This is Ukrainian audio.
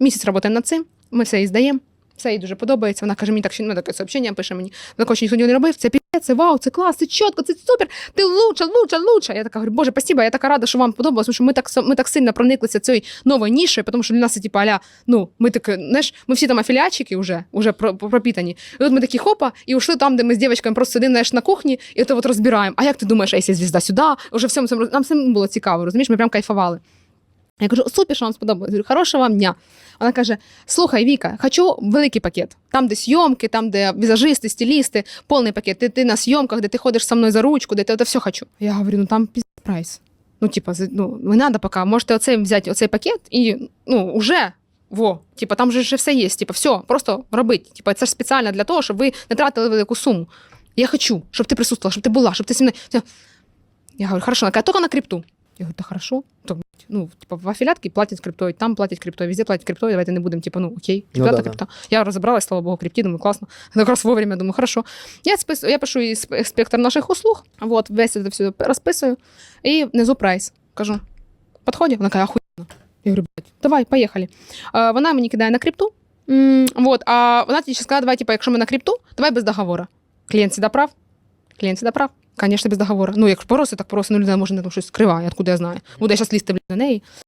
Місяць працюємо над цим, ми все їй здаємо. Все їй дуже подобається. Вона каже, мені так ще ну, таке сообщення пише мені. Вона хоче ніхто не робив. Це піпець, це вау, це клас, це чітко, це супер. Ти лучше, лучше, лучше. Я така говорю, боже, спасибо, я така рада, що вам подобалось, тому що ми так ми так сильно прониклися цією новою нішою, тому що для нас це типу, аля, ну, ми такі, знаєш, ми всі там афіліатчики вже, вже про- пропітані. І от ми такі хопа, і ушли там, де ми з дівчатками просто сидимо знаєш, на кухні, і от, от розбираємо. А як ти думаєш, а якщо звізда сюди? Уже всьому цьому нам всім було цікаво, розумієш, ми прям кайфували. Я кажу, супер, що вам сподобалось. Говорю, хорошого вам дня. Вона каже: слухай, Віка, хочу великий пакет. Там, де зйомки, там, де візажисти, стилісти, повний пакет. Ти, ти на зйомках, де ти ходиш со мною за ручку, де ти це все хочу. Я говорю, ну там піздець прайс. Ну, типа, ну, не треба поки. Можете оцей взяти оцей пакет і ну, уже. Во, типа, там же вже все є. Типа, все, просто робить. Типа, це ж спеціально для того, щоб ви не тратили велику суму. Я хочу, щоб ти присутствувала, щоб ти була, щоб ти зі мною. Я говорю, хорошо, она такая, только на крипту. Я говорю, да хорошо. То, блядь, ну, типа, в афілятки платять криптой, там платять криптой, везде платять криптой, давайте не будемо, типа, ну, окей, Ну ребята, да, да. крипта. Я розібралась, слава богу, крипті, думаю, класно. Якраз вовремя, думаю, хорошо. Я, спис... я пишу їй сп- спектр наших услуг, вот, весь це все розписую, і внизу прайс. Кажу, підходить? Вона каже, охуєнно. Я говорю, блядь, давай, поїхали. А, вона мені кидає на крипту, М, вот, а вона тоді ще сказала, давай, типа, якщо ми на крипту, давай без договору. Клієнт всегда прав, клієнт всегда прав. Конечно, без договору. Ну, якщо пороси, так пороси, ну людина може не там щось скриває, откуда я знаю. Буде я зараз лізти на неї.